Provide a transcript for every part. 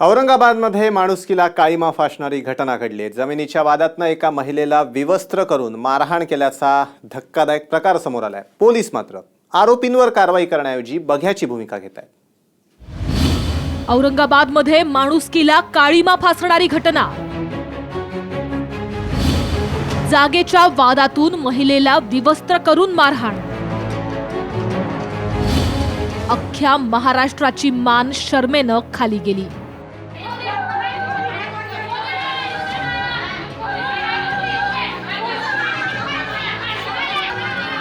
औरंगाबादमध्ये माणुसकीला काळीमा फासणारी घटना घडली. आहे. जमिनीच्या वादातनं एका महिलेला विवस्त्र करून मारहाण केल्याचा धक्कादायक प्रकार समोर आलाय. पोलीस मात्र आरोपींवर कारवाई करण्याऐवजी बघ्याची भूमिका घेत आहेत. औरंगाबादमध्ये माणुसकीला काळीमा फासणारी घटना. जागेच्या वादातून महिलेला विवस्त्र करून मारहाण. अख्ख्या महाराष्ट्राची मान शर्मेनं खाली गेली.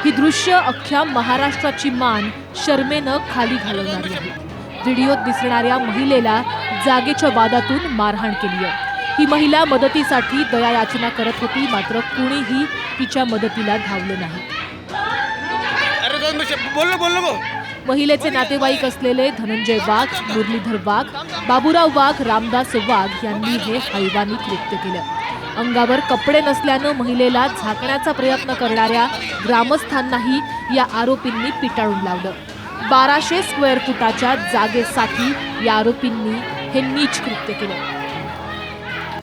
ही दृश्य अख्ख्या महाराष्ट्राची मान शर्मेनं खाली घालवणारी आहे. व्हिडिओत दिसणाऱ्या महिलेला जागेच्या वादातून मारहाण केली आहे. ही महिला मदतीसाठी दयायाचना करत होती मात्र कुणीही तिच्या मदतीला धावलं नाही. महिलेचे नातेवाईक असलेले धनंजय वाघ मुरलीधर वाघ बाबूराव वाघ रामदास वाघ यांनी हे हैवानी कृत्य केलं. अंगावर कपडे नसल्यानं महिलेला झाकण्याचा प्रयत्न करणाऱ्या ग्रामस्थांनाही या आरोपींनी पिटाळून लावलं. बाराशे स्क्वेअर फुटाच्या जागेसाठी या आरोपींनी हे नीच कृत्य केलं.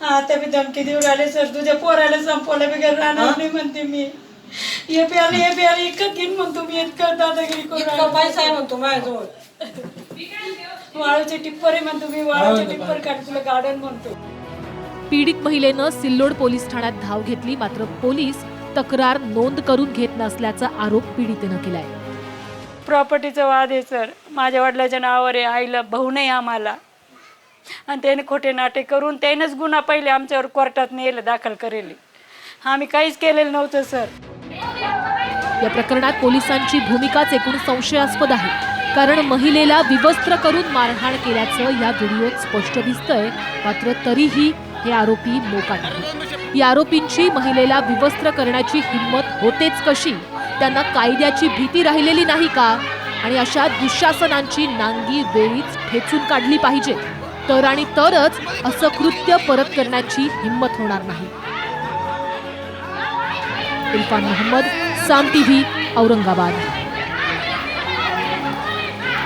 आता मी धमकी देऊ राहिले सर. तुझ्या पोराला संपवलं बिगर राहणार नाही म्हणते मी. हे प्याले हे प्याले इतकं घेईन म्हणतो मी इतकं दादागिरी करून इतका पैसा आहे म्हणतो माझ्याजवळ. वाळूचे टिप्पर आहे म्हणतो मी वाळूचे टिप्पर काढ तुला गार्डन म्हणतो. पीडित महिलेनं सिल्लोड पोलीस ठाण्यात धाव घेतली मात्र पोलीस तक्रार नोंद करून घेत नसल्याचा आरोप पीडितेनं केलाय. प्रॉपर्टीचा वाद आहे सर माझ्या वडिलाच्या नावावर आहे आईला भाऊ नाही आम्हाला. आणि त्याने खोटे नाटे करून त्यानेच गुन्हा पहिले आमच्यावर कोर्टात नेलं दाखल करेल. आम्ही काहीच केलेलं नव्हतं सर या प्रकरणात पोलिसांची भूमिकाच एकूण संशयास्पद आहे. कारण महिलेला विवस्त्र करून मारहाण केल्याचं या व्हिडिओत स्पष्ट दिसतंय. मात्र तरीही हे आरोपी मोकाट आहेत या आरोपींची महिलेला विवस्त्र करण्याची हिंमत होतेच कशी? त्यांना कायद्याची भीती राहिलेली नाही का? आणि अशा दुःशासनांची नांगी वेळीच ठेचून काढली पाहिजे. तर आणि तरच असं कृत्य परत करण्याची हिंमत होणार नाही. इरफान मोहम्मद साम टीव्ही औरंगाबाद.